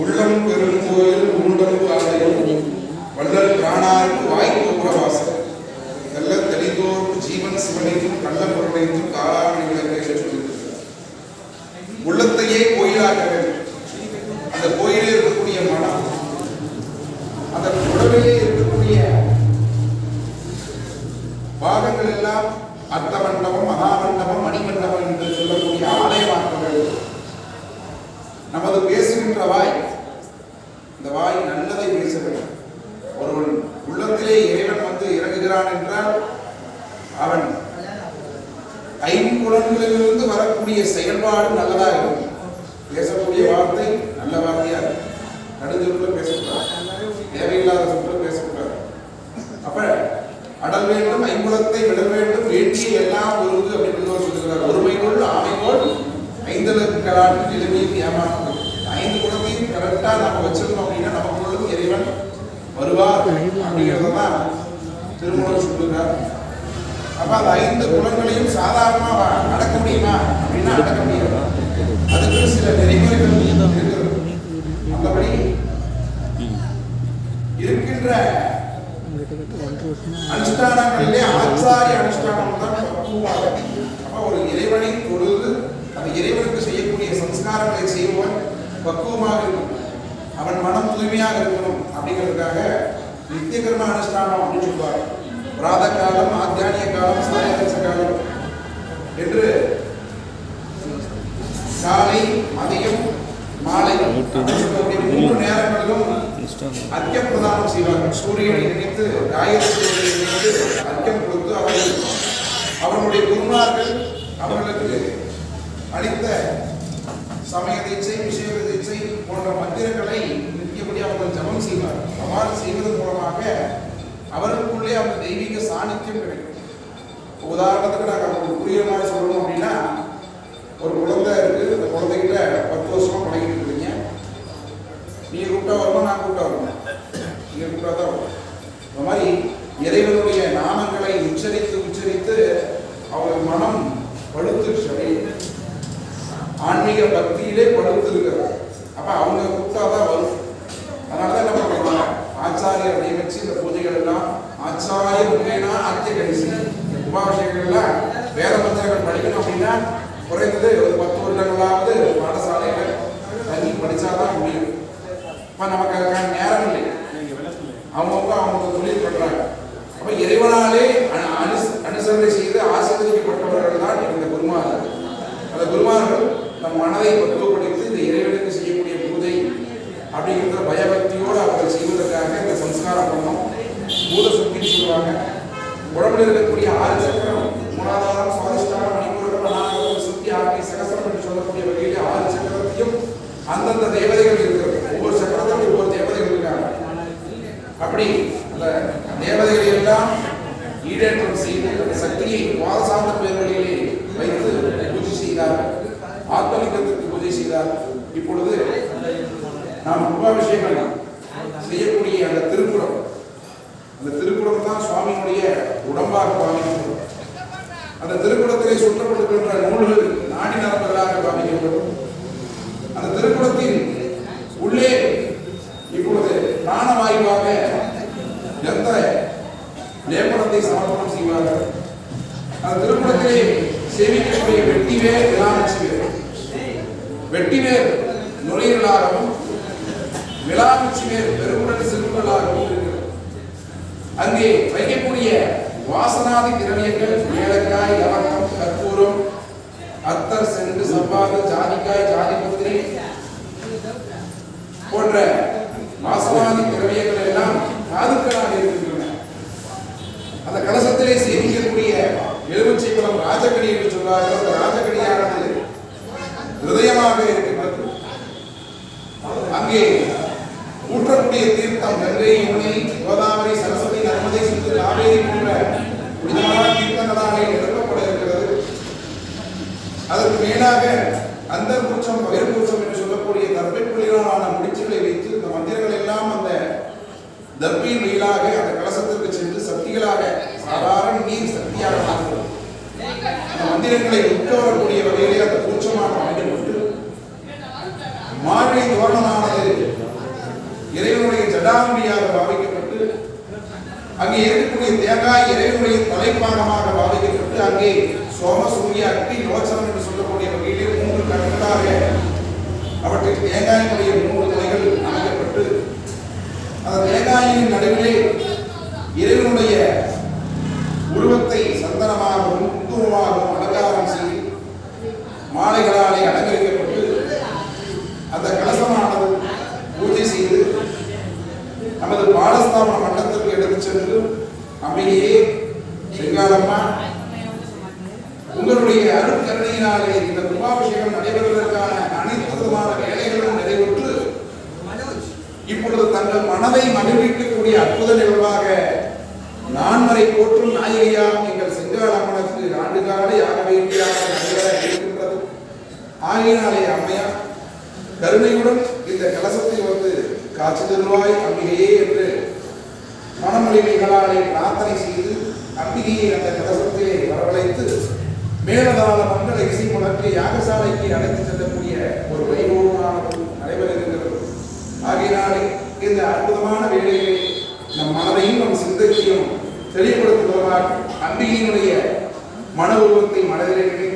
உள்ளம் பெரும் கோயில் உண்டல் வள்ளல் காணாருக்கு வாய்ப்பு நல்ல தெளிந்தோர்க்கு ஜீவன் சிவனைக்கும் நல்ல பொருளைக்கும் உள்ளத்தையே கோயிலாக அந்த கோயிலில் இருக்கக்கூடிய மனம் அந்த உடலிலே இருக்கக்கூடிய பாகங்கள் எல்லாம் அர்த்தம் பேசுகின்ற வாய் இந்த வாய் நல்லதை பேச வேண்டும் ஒருவன் உள்ளத்திலே இறைவன் வந்து இறங்குகிறான் என்றால் அவன் ஐம்புலன்களிலிருந்து வரக்கூடிய செயல்பாடு நல்லதாக இருக்கும். பேசக்கூடிய வார்த்தை நல்ல வார்த்தையா இருக்கும். நடுஞ்சொல்ல பேசக்கூடாது. தேவையில்லாத சொற்களும் பேசக்கூடாது. அப்ப அடல் வேண்டும் ஐம்புலத்தை விட வேண்டும் வேண்டிய எல்லாம் ஒருங்கு அப்படின்னு சொல்லுகிறார். ஒருமைக்குள் ஆமைக்கோள் ஐந்தலுக்களாட்டு நிலைமையும் ஏமாற்றம் அப்ப அந்த ஐந்து குணங்களையும் சாதாரணமா நடக்க முடியுமா? அப்படின்னா நடக்க முடியாது. அதுக்கு சில நெறிமுறைகள் இருக்கிறது மற்றபடி இருக்கின்ற அனுஷ்டானங்களிலே ஆச்சாரிய அனுஷ்டானம் தான் பக்குவமாக அப்ப ஒரு இறைவனை தொழுது அந்த இறைவனுக்கு செய்யக்கூடிய சம்ஸ்காரங்களை செய்வன் பக்குவமாக இருக்கும் அவன் மனம் தூய்மையாக இருக்கணும் அப்படிங்கிறதுக்காக நித்திய கர்ம அனுஷ்டானம் அப்படின்னு சொல்லுவார் பிராத காலம் ஆத்தியானிய காலம் சாயரச காலம் என்று காலை மதியம் மாலை மூன்று நேரங்களிலும் அர்க்கிய பிரதானம் செய்வார்கள். சூரியனை நினைத்து காயத்ரியை நினைத்து கொடுத்து அவர்கள் அவர்களுடைய குருமார்கள் அவர்களுக்கு அளித்த சமய தீட்சை விஷய தீட்சை போன்ற மந்திரங்களை நிற்கபடி அவர்கள் ஜபம் செய்வார் அவ்வாறு செய்வதன் மூலமாக அவர்களுக்குள்ளே அந்த தெய்வீக சாணித்தியம் கிடைக்கும். உதாரணத்துக்கு நாங்கள் உங்களுக்கு புரியுற மாதிரி சொல்லணும் அப்படின்னா ஒரு குழந்தை இருக்கு. அந்த குழந்தைகிட்ட பத்து வருஷமா பழகிட்டு இருக்கீங்க. நீங்க கூப்பிட்டா வருமா நான் கூப்பிட்டா வருவேன் நீங்க கூப்பிட்டா தான் வரும். இந்த மாதிரி இறைவனுடைய நாமங்களை உச்சரித்து உச்சரித்து அவங்க மனம் படுத்துருச்சு ஆன்மீக பக்தியிலே படுத்து இருக்கிறார் அப்ப அவங்க கூப்பிட்டா தான் வரும் அதனால தான் என்ன பண்ணுவாங்க ஆச்சாரியர் நியமிச்சு இந்த பூஜைகள் எல்லாம் ஆச்சாரிய முறைனா ஆத்திய கடைசி இந்த வேத மந்திரங்கள் படிக்கணும் அப்படின்னா குறைந்தது ஒரு பத்து வருடங்களாவது பாடசாலைகள் தங்கி படிச்சாதான் முடியும். இப்ப நமக்கு அதுக்கான நேரம் இல்லை. அவங்கவுங்க அவங்க தொழில் பண்றாங்க. அப்ப இறைவனாலே அனு- அனுசரணை செய்து ஆசீர்வதிக்கப்பட்டவர்கள் தான் இந்த குருமார்கள். அந்த குருமார்கள் நம் மனதை பக்குவப்படுத்தி இந்த இறைவனுக்கு செய்யக்கூடிய பூஜை அப்படிங்கிற பயபக்தியோடு அவர்கள் செய்வதற்காக இந்த சம்ஸ்காரம் பண்ணோம் பூத சுத்தின்னு சொல்லுவாங்க. உடம்புல இருக்கக்கூடிய ஆறு சக்கரம் மூலாதாரம் சுவாதிஷ்டானம் மணிபூரம் அநாகரம் சுத்தி ஆக்கி சகசரம் என்று சொல்லக்கூடிய வகையில் ஆறு சக்கரத்தையும் அந்தந்த தேவதைகள் இருக்கிறது. ஒவ்வொரு சக்கரத்திலும் ஒவ்வொரு தேவதைகள் இருக்காங்க. அப்படி அந்த தேவதைகளை எல்லாம் ஈடேற்றம் செய்து அந்த சக்தியை வாசாந்த பேர்களிலே வைத்து பூஜை செய்தார். ஆத்மலிங்கத்திற்கு பூஜை செய்தார். இப்பொழுது நாம் கும்பாபிஷேகம் செய்யக்கூடிய அந்த திருக்குறள் அந்த திருக்குடம் தான் சுவாமியினுடைய உடம்பாக பாவிக்கப்படும். அந்த திருக்குடத்திலே சுற்றப்பட்டிருக்கின்ற நூல்கள் நாடி நரம்புகளாக பாவிக்கப்படும். அந்த திருக்குடத்தின் உள்ளே இப்பொழுது பிராணவாயுவாக எந்த லேபனத்தை சமர்ப்பணம் செய்வார்கள்? அந்த திருக்குடத்திலே சேமிக்கக்கூடிய வெட்டிவேர் விளாமச்சிவேர் வெட்டிவேர் நுரையீரலாகவும் விளாமச்சிவேர் பெரும் சிறுகுடலாகவும் இருக்கிறது அங்கே வைக்கக்கூடிய வாசனாதி திரவியங்கள் ஏலக்காய் லவங்கம் கற்பூரம் அத்தர் சென்று சவ்வாது ஜாதிக்காய் ஜாதிபத்திரி போன்ற வாசனாதி திரவியங்கள் எல்லாம் தாதுக்களாக இருக்கின்றன. அந்த கலசத்திலே சேமிக்கக்கூடிய எலுமிச்சை பழம் ராஜகடி என்று சொல்வார்கள். அந்த ராஜகடியானது ஹிருதயமாக இருக்கின்றது. அங்கே ஊற்றக்கூடிய தீர்த்தம் கங்கை யமுனை மேலாக அந்த மூச்சம் பெருமூச்சம் என்று சொல்லக்கூடிய தர்பை புலிகளான முடிச்சுகளை வைத்து இந்த மந்திரங்கள் எல்லாம் அந்த தர்பியின் வழியிலாக அந்த கலசத்திற்கு சென்று சக்திகளாக சாதாரண நீர் சக்தியாக மாறுகிறது அந்த மந்திரங்களை விட்டு வகையிலே அந்த பூச்சமாக அமைக்கப்பட்டு மார்கழி தோரணமானது இறைவனுடைய ஜடாமுடியாக பாவிக்கப்பட்டு அங்கே இருக்கக்கூடிய தேங்காய் இறைவனுடைய தலைப்பாகமாக பாவிக்கப்பட்டு அங்கே சோமசூரிய அக்னி யோசனம் அவற்றில் மூன்று தலைகள் அமைக்கப்பட்டு அந்த தேங்காயின் நடுவிலே இறைவனுடைய உருவத்தை சந்தனமாகவும் குங்குமமாகவும் அலங்காரம் செய்து மாலைகளாலே அலங்கரிக்கப்பட்டு அந்த கலசமானது பூஜை செய்து நமது பாலஸ்தாபன மண்டலத்திற்கு எடுத்து சென்று அம்மையே செங்காலம்மா உங்களுடைய அருட்கருணையினாலே இந்த கும்பாபிஷேகம் நடைபெறுவதற்கான அனைத்து விதமான வேலை இப்பொழுது தங்கள் மனதை மகிழ்விக்கக்கூடிய அற்புத நிகழ்வாக நான்மறை போற்றும் நாயகியாம் எங்கள் செங்காலம்மனுக்கு ஆண்டுகால யாக வேண்டியாக நடைபெற இருக்கின்றது. ஆகையினாலே அம்மையா கருணையுடன் இந்த கலசத்தை வந்து காட்சி தருவாய் அம்பிகையே என்று மனமொழிமைகளாலே பிரார்த்தனை செய்து அம்பிகையை அந்த கலசத்திலே வரவழைத்து மேலதாள மண்டல இசை முழக்கி யாகசாலைக்கு அழைத்து செல்லக்கூடிய ஒரு அற்புதமான வேலையை நம் மனதையும் நம் சிந்தையையும் தெளிவுபடுத்துவதால் அம்பிகையினுடைய மன உருவத்தை மனதிலே நினைத்து